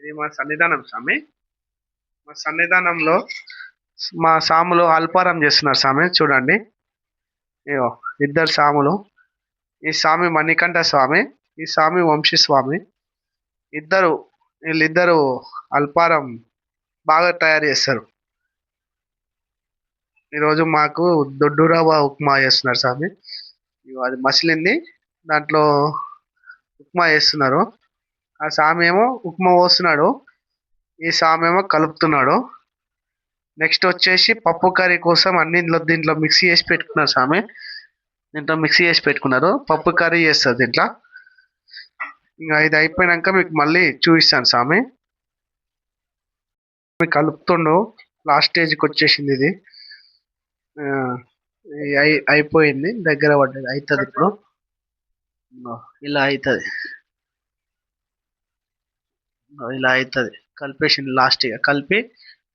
ఇది మా సన్నిధానం స్వామి. మా సన్నిధానంలో మా సాములు అల్పారం చేస్తున్నారు స్వామి చూడండి. ఇగో ఇద్దరు సాములు. ఈ స్వామి మణికంఠ స్వామి ఈ స్వామి వంశీ స్వామి. ఇద్దరు వీళ్ళిద్దరు అల్పారం బాగా తయారు చేస్తారు. ఈరోజు మాకు దొడ్డు రవ్వ ఉప్మా చేస్తున్నారు స్వామి. అది మసిలింది. దాంట్లో ఉప్మా చేస్తున్నారు. ఆ స్వామి ఏమో ఉప్మా పోస్తున్నాడు. ఈ స్వామి ఏమో కలుపుతున్నాడు. నెక్స్ట్ వచ్చేసి పప్పు కర్రీ కోసం అన్ని ఇంట్లో దీంట్లో మిక్సీ చేసి పెట్టుకున్నారు స్వామి దీంట్లో మిక్సీ చేసి పెట్టుకున్నారు. పప్పు కర్రీ చేస్తారు దీంట్లో. ఇంకా ఇది అయిపోయినాక మీకు మళ్ళీ చూపిస్తాను స్వామి మీకు కలుపుతుండు లాస్ట్ స్టేజ్కి వచ్చేసింది ఇది. అయి- అయిపోయింది. దగ్గర పడ్డది. అవుతుంది ఇప్పుడు. ఇలా అవుతుంది ఇలా అవుతుంది కలిపేసింది లాస్ట్ ఇక కలిపి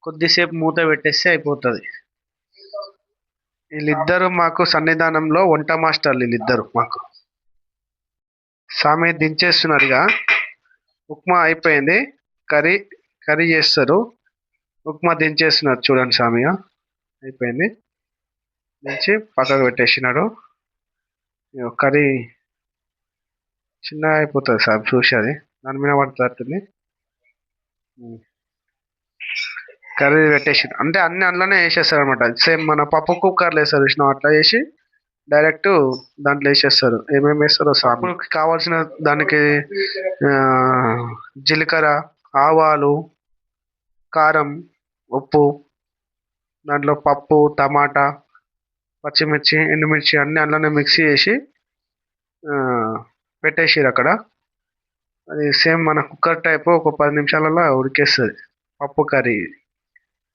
కొద్దిసేపు మూత పెట్టేస్తే అయిపోతుంది. వీళ్ళిద్దరు మాకు సన్నిధానంలో వంట మాస్టర్లు వీళ్ళిద్దరు మాకు. స్వామి దించేస్తున్నారు ఇక ఉప్మా అయిపోయింది. కర్రీ కర్రీ చేస్తారు. ఉప్మా దించేస్తున్నారు చూడండి స్వామి అయిపోయింది. దించి పక్కకు పెట్టేసినాడు. కర్రీ చిన్నగా అయిపోతుంది సార్ చూసి అది. దాని మీద పడుతుంది. కర్రీ పెట్టేసి అంటే అన్ని అందులోనే వేసేస్తారు అనమాట సేమ్ మన పప్పు కుక్కర్లు వేస్తారు విష్ణు అట్లా వేసి డైరెక్ట్ దాంట్లో వేసేస్తారు. ఏమేమి వేస్తారో సాంబార్కి కావాల్సిన దానికి జీలకర్ర ఆవాలు కారం ఉప్పు దాంట్లో పప్పు టమాటా పచ్చిమిర్చి ఎండుమిర్చి అన్ని అందులోనే మిక్సీ చేసి ఆ, అక్కడ. అది సేమ్ మన కుక్కర్ టైప్ ఒక పది నిమిషాలలో ఉడికేస్తుంది పప్పు కర్రీ.